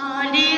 Ali.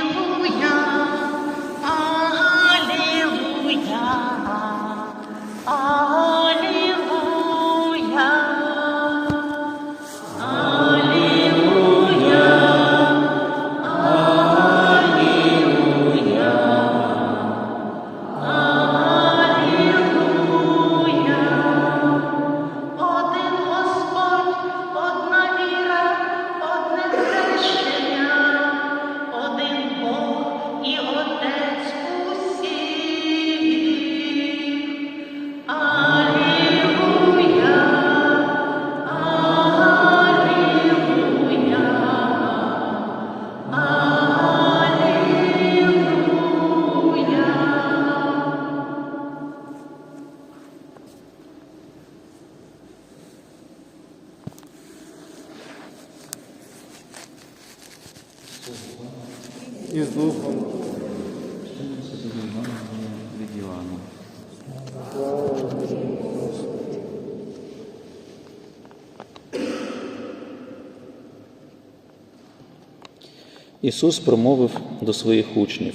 Ісус промовив до своїх учнів.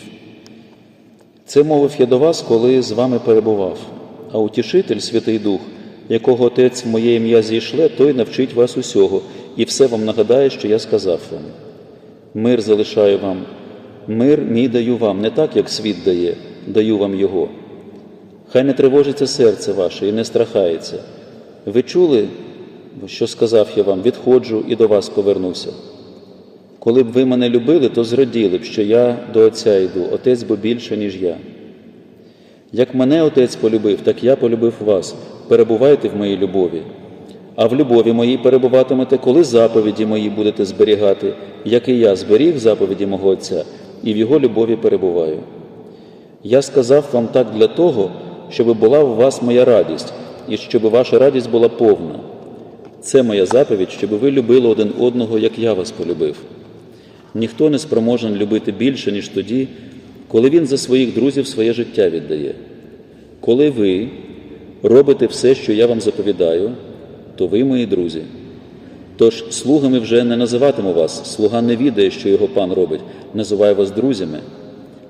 Це мовив я до вас, коли з вами перебував, а утішитель, Святий Дух, якого Отець в моє ім'я зійшле, той навчить вас усього і все вам нагадає, що я сказав вам. Мир залишаю вам, мир мій даю вам, не так, як світ дає, даю вам його. Хай не тривожиться серце ваше і не страхається. Ви чули, що сказав я вам, відходжу і до вас повернуся. Коли б ви мене любили, то зраділи б, що я до Отця йду, Отець бо більше, ніж я. Як мене Отець полюбив, так я полюбив вас. Перебувайте в моїй любові. А в любові моїй перебуватимете, коли заповіді мої будете зберігати, як і я зберіг заповіді мого Отця, і в його любові перебуваю. Я сказав вам так для того, щоб була у вас моя радість, і щоб ваша радість була повна. Це моя заповідь, щоб ви любили один одного, як я вас полюбив. Ніхто не спроможен любити більше, ніж тоді, коли він за своїх друзів своє життя віддає. Коли ви робите все, що я вам заповідаю, то ви мої друзі. Тож слугами вже не називатиму вас, слуга не відає, що його пан робить, називаю вас друзями.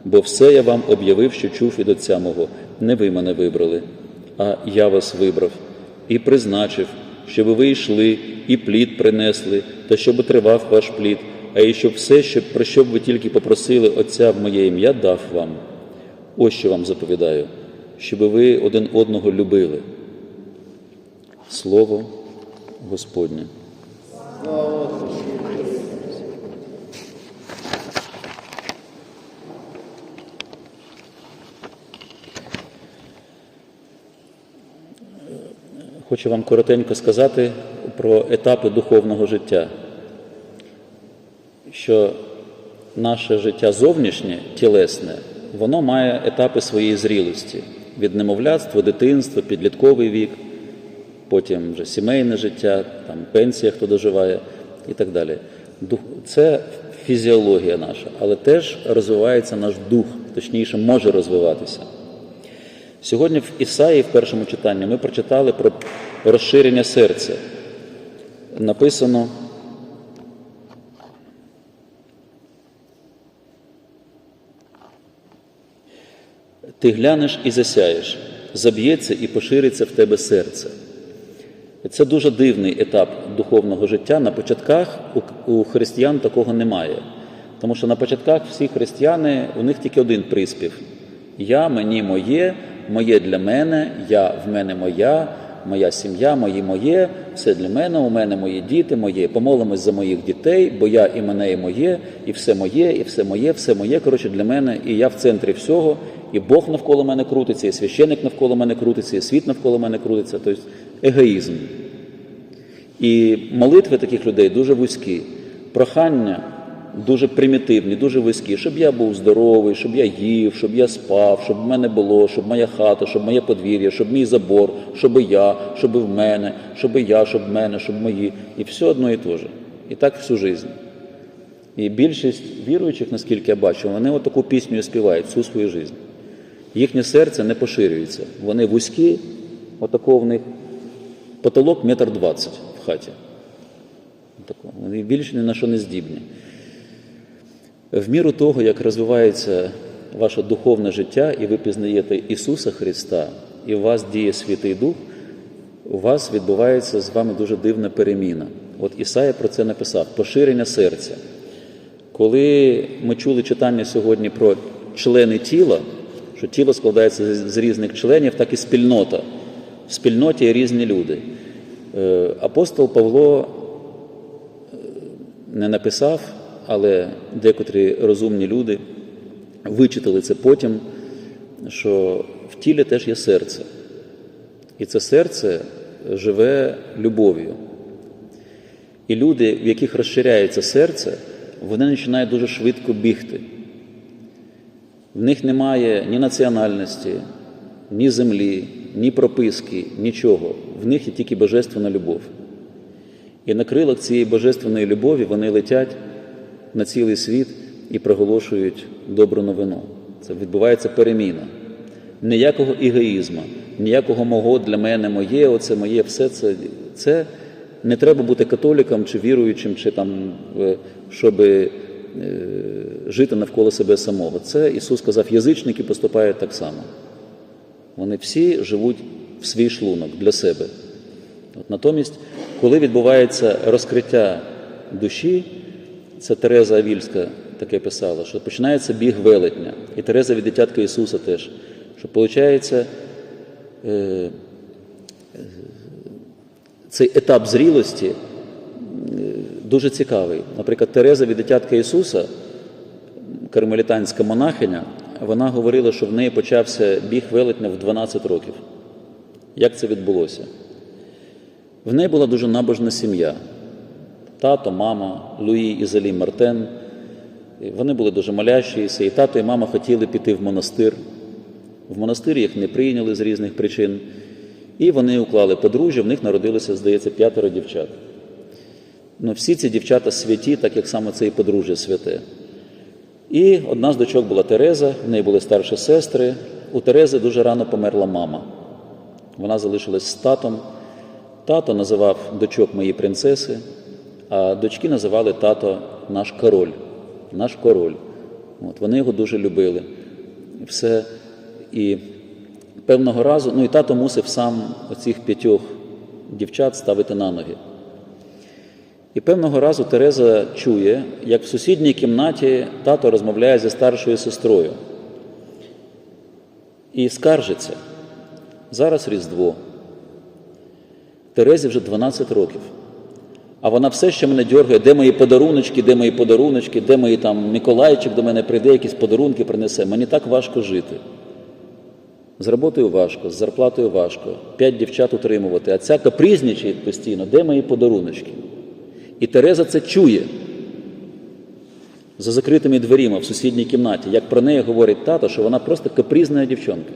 Бо все я вам об'явив, що чув від Отця мого. Не ви мене вибрали, а я вас вибрав і призначив, щоб ви йшли і плід принесли, та щоб тривав ваш плід, а і щоб все, що, про що б ви тільки попросили Отця в моє ім'я, дав вам. Ось що вам заповідаю, щоб ви один одного любили. Слово Господнє. Хочу вам коротенько сказати про етапи духовного життя, що наше життя зовнішнє, тілесне, воно має етапи своєї зрілості від немовлятства, дитинства, підлітковий вік, потім вже сімейне життя, там пенсія, хто доживає і так далі. Це фізіологія наша, але теж розвивається наш дух, точніше, може розвиватися. Сьогодні в Ісаї, в першому читанні, ми прочитали про розширення серця. Написано. Ти глянеш і засяєш, заб'ється і пошириться в тебе серце. Це дуже дивний етап духовного життя. На початках у, християн такого немає. Тому що на початках всі християни, у них тільки один приспів: Я, мені моє, моє для мене, я в мене моя, моя сім'я, мої моє, все для мене, у мене мої діти, моє. Помолимось за моїх дітей, бо я і мене, і моє, і все моє, і все моє, все моє. Коротше, для мене, і я в центрі всього, і Бог навколо мене крутиться, і священник навколо мене крутиться, і світ навколо мене крутиться. Тобто егоїзм. І молитви таких людей дуже вузькі, прохання дуже примітивні, дуже вузькі, щоб я був здоровий, щоб я їв, щоб я спав, щоб в мене було, щоб моя хата, щоб моє подвір'я, щоб мій забор, щоб я, щоб в мене, щоб я, щоб в мене, щоб мої. І все одно і те же. І так всю життя. І більшість віруючих, наскільки я бачу, вони отаку пісню і співають всю свою життя. Їхнє серце не поширюється. Вони вузькі, отако в них потолок метр двадцять в хаті. Отако. Вони більше ні на що не здібні. В міру того, як розвивається ваше духовне життя, і ви пізнаєте Ісуса Христа, і у вас діє Святий Дух, у вас відбувається з вами дуже дивна переміна. От Ісая про це написав: поширення серця. Коли ми чули читання сьогодні про члени тіла, що тіло складається з різних членів, так і спільнота. В спільноті є різні люди. Е, Апостол Павло е, не написав, але декотрі розумні люди вичитали це потім, що в тілі теж є серце. І це серце живе любов'ю. І люди, в яких розширяється серце, вони починають дуже швидко бігти. В них немає ні національності, ні землі, ні прописки, нічого. В них є тільки божественна любов. І на крилах цієї божественної любові вони летять на цілий світ і проголошують добру новину. Це відбувається переміна. Ніякого егоїзму, ніякого мого для мене, моє, оце моє, все це. це не треба бути католіком чи віруючим, чи там, е, щоб е, жити навколо себе самого. Це Ісус сказав, язичники поступають так само. Вони всі живуть в свій шлунок для себе. От, натомість, коли відбувається розкриття душі, це Тереза Авільська таке писала, що починається біг велетня. І Тереза від дитятка Ісуса теж. Що виходить, е, цей етап зрілості е, дуже цікавий. Наприклад, Тереза від дитятка Ісуса, кармелітанська монахиня, вона говорила, що в неї почався біг велетня в 12 років. Як це відбулося? В неї була дуже набожна сім'я. Тато, мама, Луї і Залі Мартен. Вони були дуже молящіся, і тато і мама хотіли піти в монастир. В монастир їх не прийняли з різних причин. І вони уклали подружжя, в них народилося, здається, п'ятеро дівчат. Ну, всі ці дівчата святі, так як саме це і подружжя святе. І одна з дочок була Тереза, в неї були старші сестри. У Терези дуже рано померла мама. Вона залишилась з татом. Тато називав дочок мої принцеси, а дочки називали тато наш король. Наш король. От, вони його дуже любили. Все. І певного разу, ну і тато мусив сам оцих п'ятьох дівчат ставити на ноги. І певного разу Тереза чує, як в сусідній кімнаті тато розмовляє зі старшою сестрою. І скаржиться. Зараз Різдво. Терезі вже 12 років. А вона все ще мене дергає, де мої подаруночки, де мої подаруночки, де мої там Миколайчик до мене прийде, якісь подарунки принесе. Мені так важко жити. З роботою важко, з зарплатою важко, п'ять дівчат утримувати, а ця капризничає постійно, де мої подаруночки. І Тереза це чує за закритими дверима в сусідній кімнаті, як про неї говорить тато, що вона просто капризна дівчинка.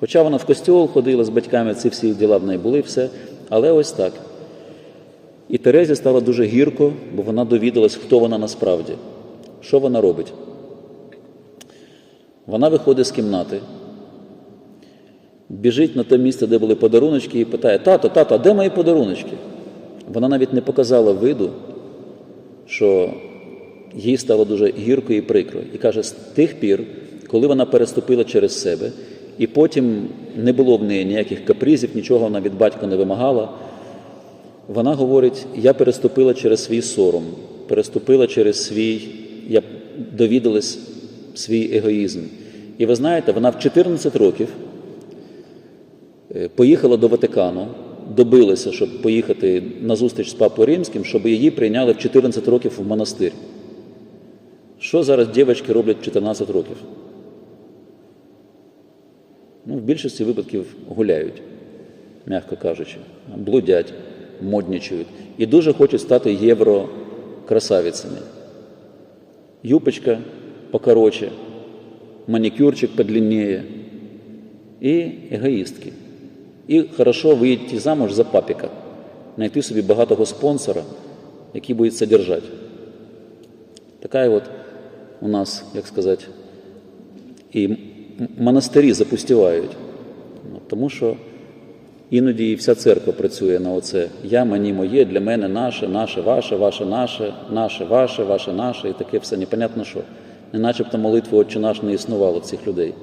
Хоча вона в костьол ходила з батьками, ці всі діла в неї були, все, але ось так. І Терезі стало дуже гірко, бо вона довідалась, хто вона насправді, що вона робить. Вона виходить з кімнати, біжить на те місце, де були подаруночки, і питає: Тато, тато, а де мої подаруночки? Вона навіть не показала виду, що їй стало дуже гірко і прикро. І каже, з тих пір, коли вона переступила через себе, і потім не було в неї ніяких капризів, нічого вона від батька не вимагала. Вона говорить: я переступила через свій сором, переступила через свій, я довідалась свій егоїзм. І ви знаєте, вона в 14 років е, поїхала до Ватикану, добилася, щоб поїхати на зустріч з Папою Римським, щоб її прийняли в 14 років в монастир. Що зараз дівчатки роблять в 14 років? Ну, в більшості випадків гуляють, м'яко кажучи, блудять, моднічують. І дуже хочуть стати єврокрасавицями. Юпочка покороче, манікюрчик подлиннее і егоїстки. І хорошо вийти замуж за папіка, знайти собі багатого спонсора, який буде содержати. Така от у нас, як сказати, і монастирі запустівають. Ну, Тому що Іноді і вся церква працює на оце. Я, мені, моє, для мене наше, наше, ваше, ваше, наше, наше, ваше, ваше, наше, і таке все непонятно що. Не начебто молитви Отче наш не існувало цих людей.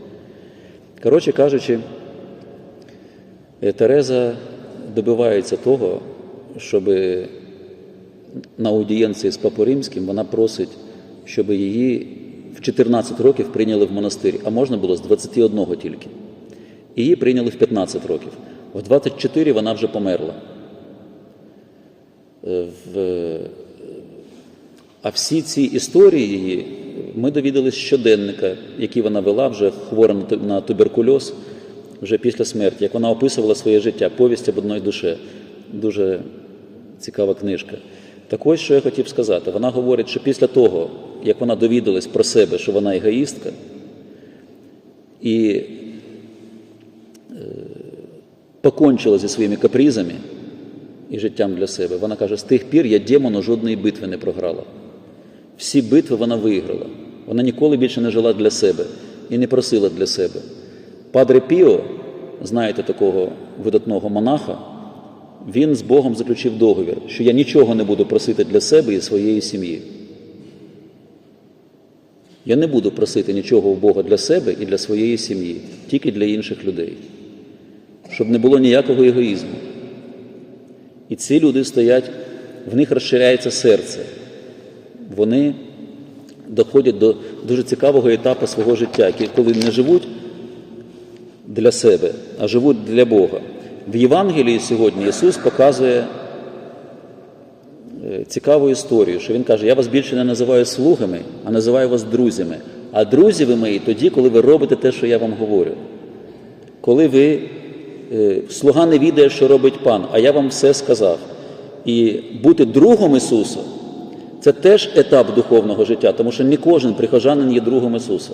Коротше кажучи, Тереза добивається того, щоб на аудієнції з Папою Римським вона просить, щоб її в 14 років прийняли в монастир, а можна було з 21 тільки. Її прийняли в 15 років. В 24 вона вже померла. Е, В... А всі ці історії її ми довідалися з щоденника, який вона вела вже хвора на туберкульоз вже після смерті, як вона описувала своє життя, повість об одній душе. Дуже цікава книжка. Так ось, що я хотів сказати. Вона говорить, що після того, як вона довідалась про себе, що вона егоїстка, і покончила зі своїми капризами і життям для себе. Вона каже: з тих пір я демону жодної битви не програла. Всі битви вона виграла. Вона ніколи більше не жила для себе і не просила для себе. Падре Піо, знаєте такого видатного монаха, він з Богом заключив договір, що я нічого не буду просити для себе і своєї сім'ї. Я не буду просити нічого у Бога для себе і для своєї сім'ї, тільки для інших людей щоб не було ніякого егоїзму. І ці люди стоять, в них розширяється серце. Вони доходять до дуже цікавого етапу свого життя, коли не живуть для себе, а живуть для Бога. В Євангелії сьогодні Ісус показує е, цікаву історію, що Він каже: Я вас більше не називаю слугами, а називаю вас друзями. А друзі ви мої тоді, коли ви робите те, що я вам говорю. Коли ви е, слуга не відає, що робить пан, а я вам все сказав. І бути другом Ісуса це теж етап духовного життя, тому що не кожен прихожанин є другом Ісуса.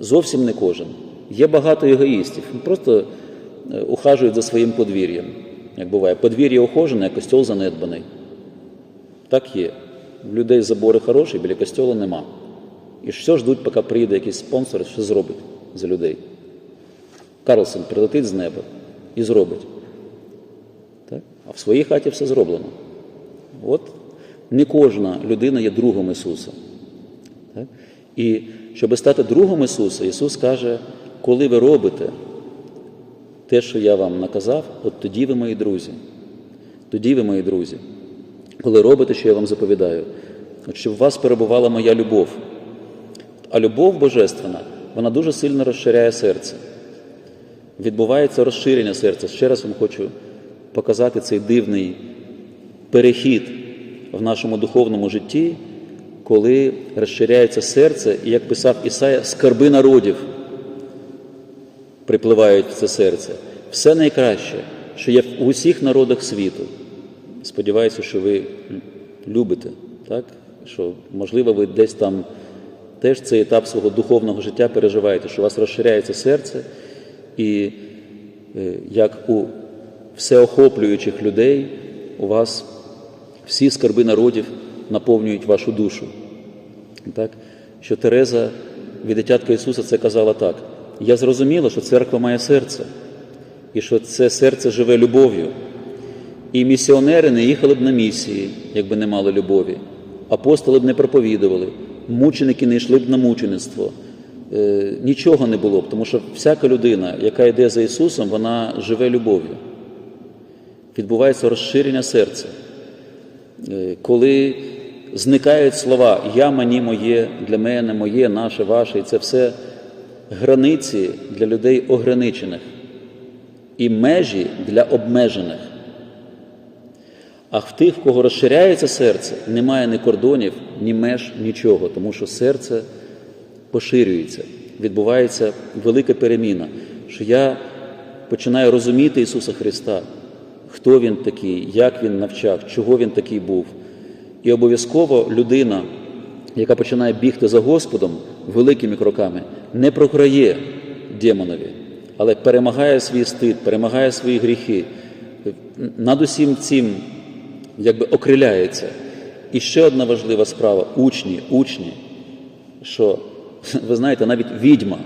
Зовсім не кожен. Є багато егоїстів, просто е, ухажують за своїм подвір'ям. Як буває, подвір'я ухожене, а костьол занедбаний. Так є. В людей забори хороші, біля костьолу нема. І все ждуть, поки прийде якийсь спонсор, що зробить за людей. Карлсон прилетить з неба і зробить. Так? А в своїй хаті все зроблено. От не кожна людина є другом Ісуса. Так? І щоб стати другом Ісуса, Ісус каже, коли ви робите те, що я вам наказав, от тоді ви мої друзі. Тоді ви мої друзі. Коли робите, що я вам заповідаю, от щоб в вас перебувала моя любов. А любов божественна, вона дуже сильно розширяє серце. Відбувається розширення серця. Ще раз вам хочу показати цей дивний перехід в нашому духовному житті, коли розширяється серце, і як писав Ісая, скарби народів припливають в це серце. Все найкраще, що є в усіх народах світу. Сподіваюся, що ви любите, так? що, можливо, ви десь там теж цей етап свого духовного життя переживаєте, що у вас розширяється серце, і е, як у всеохоплюючих людей у вас всі скарби народів наповнюють вашу душу. Так? Що Тереза від дитятка Ісуса це казала так. Я зрозуміла, що церква має серце, і що це серце живе любов'ю. І місіонери не їхали б на місії, якби не мали любові. Апостоли б не проповідували, мученики не йшли б на мучеництво. Е, нічого не було б, тому що всяка людина, яка йде за Ісусом, вона живе любов'ю. Відбувається розширення серця. Е, коли зникають слова Я, мені, моє, для мене, моє, наше, ваше, і це все границі для людей ограничених і межі для обмежених. А в тих, в кого розширяється серце, немає ні кордонів, ні меж, нічого, тому що серце поширюється, відбувається велика переміна, що я починаю розуміти Ісуса Христа, хто Він такий, як Він навчав, чого Він такий був. І обов'язково людина, яка починає бігти за Господом великими кроками, не програє демонові, але перемагає свій стид, перемагає свої гріхи. Над усім цим якби окриляється. І ще одна важлива справа учні, учні, що ви знаєте, навіть відьма,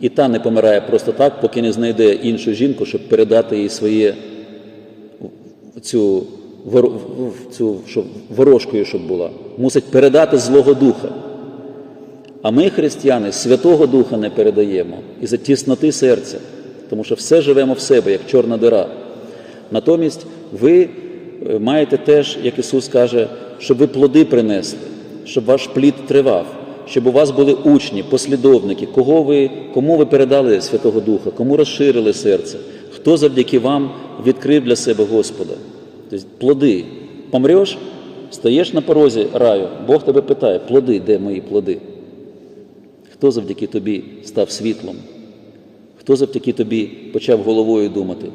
І та не помирає просто так, поки не знайде іншу жінку, щоб передати їй своє цю, цю щоб ворожкою, щоб була. Мусить передати Злого Духа. А ми, християни, Святого Духа не передаємо із-за тісноти серця, тому що все живемо в себе, як чорна дира. Натомість ви е, маєте теж, як Ісус каже, щоб ви плоди принесли, щоб ваш плід тривав, щоб у вас були учні, послідовники, кого ви, кому ви передали Святого Духа, кому розширили серце, хто завдяки вам відкрив для себе Господа. Тобто плоди. Помреш, стаєш на порозі раю, Бог тебе питає, плоди, де мої плоди? Хто завдяки тобі став світлом? Хто завдяки тобі почав головою думати?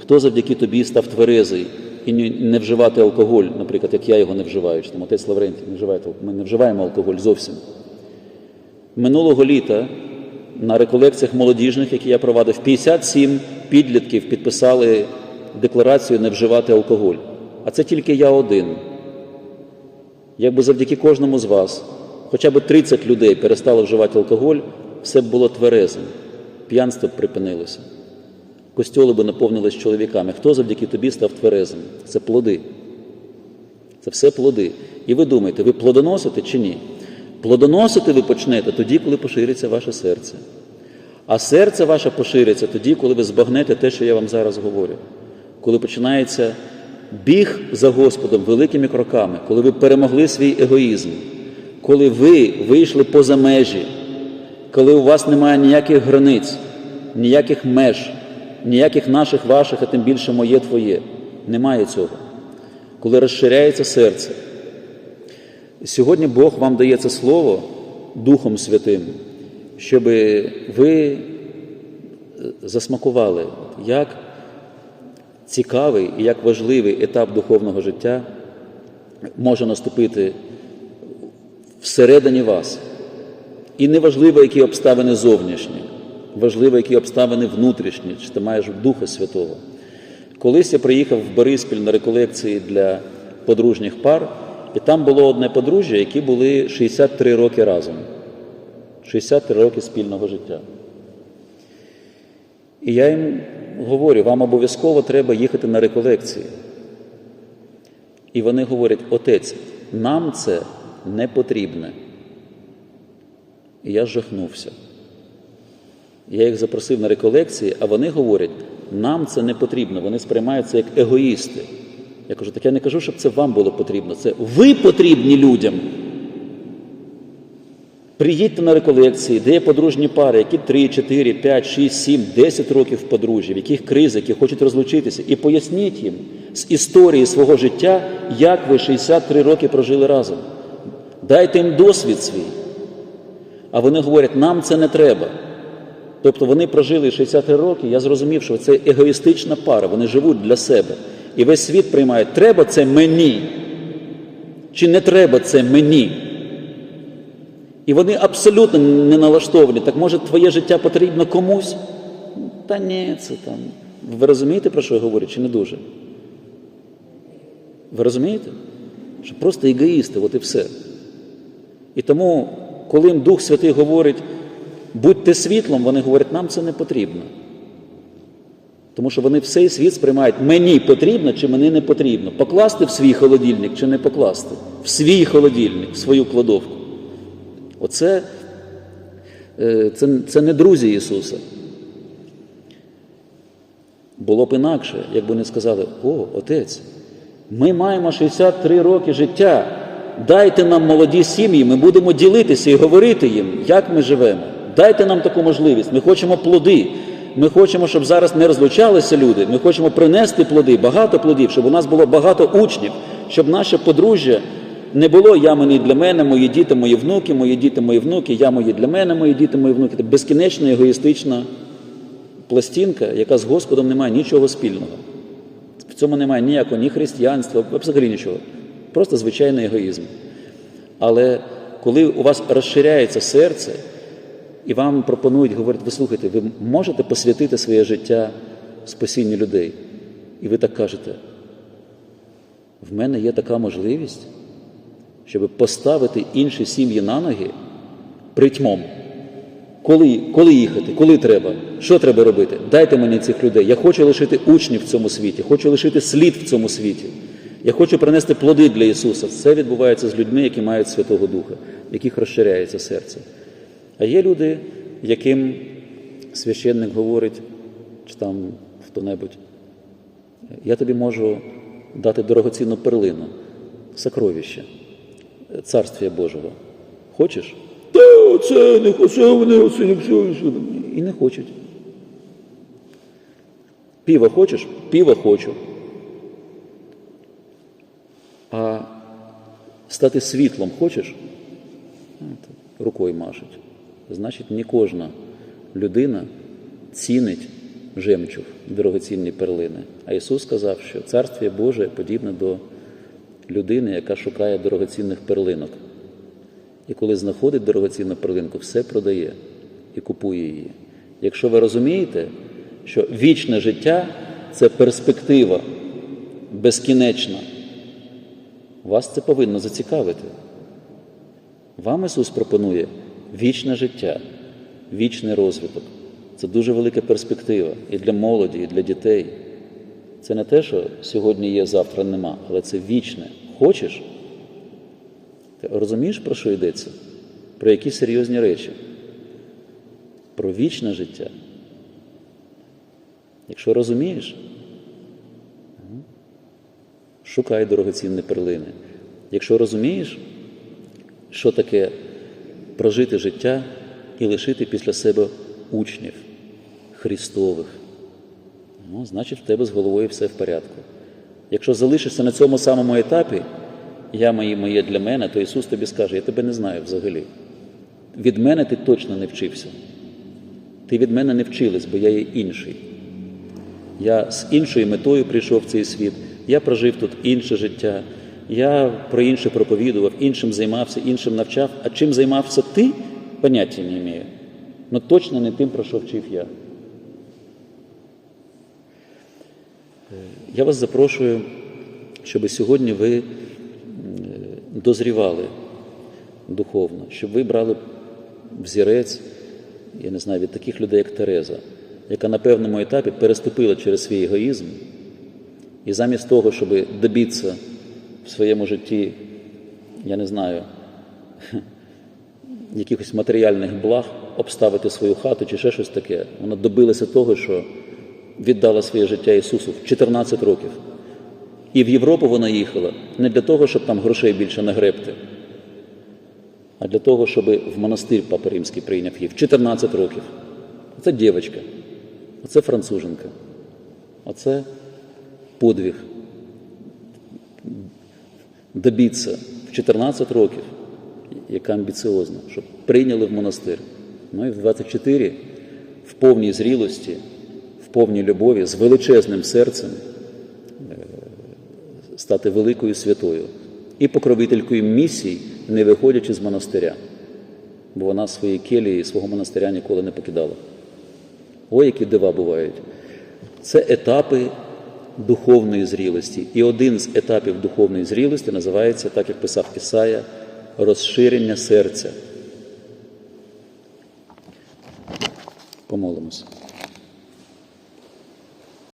Хто завдяки тобі став тверезий і не вживати алкоголь, наприклад, як я його не вживаю, чи там отець Лаврентій не вживає, ми не вживаємо алкоголь зовсім. Минулого літа на реколекціях молодіжних, які я провадив, 57 підлітків підписали декларацію не вживати алкоголь. А це тільки я один. Якби завдяки кожному з вас хоча б 30 людей перестали вживати алкоголь, все б було тверезим, п'янство б припинилося. Костьоли б наповнились чоловіками. Хто завдяки тобі став тверезим? Це плоди. Це все плоди. І ви думаєте, ви плодоносите чи ні? Плодоносити ви почнете тоді, коли пошириться ваше серце. А серце ваше пошириться тоді, коли ви збагнете те, що я вам зараз говорю. Коли починається біг за Господом великими кроками, коли ви перемогли свій егоїзм, коли ви вийшли поза межі, коли у вас немає ніяких границь, ніяких меж, ніяких наших ваших, а тим більше моє твоє. Немає цього. Коли розширяється серце. Сьогодні Бог вам дає це слово Духом Святим, щоб ви засмакували, як цікавий і як важливий етап духовного життя може наступити всередині вас. І не важливо, які обставини зовнішні, важливо, які обставини внутрішні, чи ти маєш Духа Святого. Колись я приїхав в Бориспіль на реколекції для подружніх пар, і там було одне подружжя, які були 63 роки разом. 63 роки спільного життя. І я їм говорю, вам обов'язково треба їхати на реколекції. І вони говорять, отець, нам це не потрібне. І я жахнувся. Я їх запросив на реколекції, а вони говорять, нам це не потрібно. Вони сприймають це як егоїсти. Я кажу, так я не кажу, щоб це вам було потрібно. Це ви потрібні людям. Приїдьте на реколекції, де є подружні пари, які 3, 4, 5, 6, 7, 10 років в подружжі, в яких кризи, які хочуть розлучитися, і поясніть їм з історії свого життя, як ви 63 роки прожили разом. Дайте їм досвід свій. А вони говорять, нам це не треба. Тобто вони прожили 63 роки, я зрозумів, що це егоїстична пара, вони живуть для себе. І весь світ приймає, треба це мені, чи не треба це мені. І вони абсолютно не налаштовані. Так може твоє життя потрібно комусь? Та ні, це там. Ви розумієте, про що я говорю, чи не дуже? Ви розумієте? Що просто егоїсти, от і все. І тому, коли Дух Святий говорить, будьте світлом, вони говорять, нам це не потрібно. Тому що вони всей світ сприймають, мені потрібно чи мені не потрібно. Покласти в свій холодильник чи не покласти. В свій холодильник, в свою кладовку. Оце е, це, це не друзі Ісуса. Було б інакше, якби вони сказали, о, отець, ми маємо 63 роки життя. Дайте нам молоді сім'ї, ми будемо ділитися і говорити їм, як ми живемо. Дайте нам таку можливість. Ми хочемо плоди. Ми хочемо, щоб зараз не розлучалися люди. Ми хочемо принести плоди, багато плодів, щоб у нас було багато учнів, щоб наше подружжя не було я мені для мене, мої діти, мої внуки, мої діти, мої внуки, я мої для мене, мої діти, мої внуки. Це безкінечна егоїстична пластинка, яка з Господом не має нічого спільного. В цьому немає ніякого ні християнства, взагалі нічого. Просто звичайний егоїзм. Але коли у вас розширяється серце, і вам пропонують, говорять, ви слухайте, ви можете посвятити своє життя спасінню людей. І ви так кажете, в мене є така можливість, щоб поставити інші сім'ї на ноги притьмом. Коли, коли їхати, коли треба, що треба робити? Дайте мені цих людей. Я хочу лишити учнів в цьому світі, хочу лишити слід в цьому світі. Я хочу принести плоди для Ісуса. Це відбувається з людьми, які мають Святого Духа, в яких розширяється серце. А є люди, яким священник говорить, чи там хто-небудь, я тобі можу дати дорогоцінну перлину, сокровище, царствія Божого. Хочеш? Та оце не хочу, вони оце не все. І не хочуть. Піва хочеш? Піва хочу. А стати світлом хочеш? Рукою машуть. Значить, не кожна людина цінить жемчуг, дорогоцінні перлини. А Ісус сказав, що Царствіє Боже подібне до людини, яка шукає дорогоцінних перлинок. І коли знаходить дорогоцінну перлинку, все продає і купує її. Якщо ви розумієте, що вічне життя це перспектива безкінечна, вас це повинно зацікавити. Вам Ісус пропонує вічне життя, вічний розвиток. Це дуже велика перспектива і для молоді, і для дітей. Це не те, що сьогодні є, завтра нема, але це вічне. Хочеш? Ти розумієш, про що йдеться? Про які серйозні речі? Про вічне життя. Якщо розумієш, шукай дорогоцінні перлини. Якщо розумієш, що таке прожити життя і лишити після себе учнів Христових, ну, значить, в тебе з головою все в порядку. Якщо залишишся на цьому самому етапі, я моє, моє для мене, то Ісус тобі скаже, я тебе не знаю взагалі. Від мене ти точно не вчився. Ти від мене не вчилась, бо я є інший. Я з іншою метою прийшов в цей світ, я прожив тут інше життя, я про інше проповідував, іншим займався, іншим навчав. А чим займався ти, поняття не маю. Ну точно не тим, про що вчив я. Я вас запрошую, щоб сьогодні ви е, дозрівали духовно, щоб ви брали взірець, я не знаю, від таких людей, як Тереза, яка на певному етапі переступила через свій егоїзм, і замість того, щоб добитися в своєму житті, я не знаю, якихось матеріальних благ, обставити свою хату чи ще щось таке, вона добилася того, що віддала своє життя Ісусу в 14 років. І в Європу вона їхала не для того, щоб там грошей більше нагребти, а для того, щоб в монастир Папа Римський прийняв її в 14 років. Оце дівчинка, оце француженка, оце подвиг. Добитися в 14 років, яка амбіціозна, щоб прийняли в монастир. Ну і в 24 в повній зрілості, повній любові, з величезним серцем е, стати великою святою і покровителькою місій, не виходячи з монастиря, бо вона свої келії, свого монастиря ніколи не покидала. Ой, які дива бувають. Це етапи духовної зрілості. І один з етапів духовної зрілості називається, так як писав Ісая, розширення серця. Помолимося.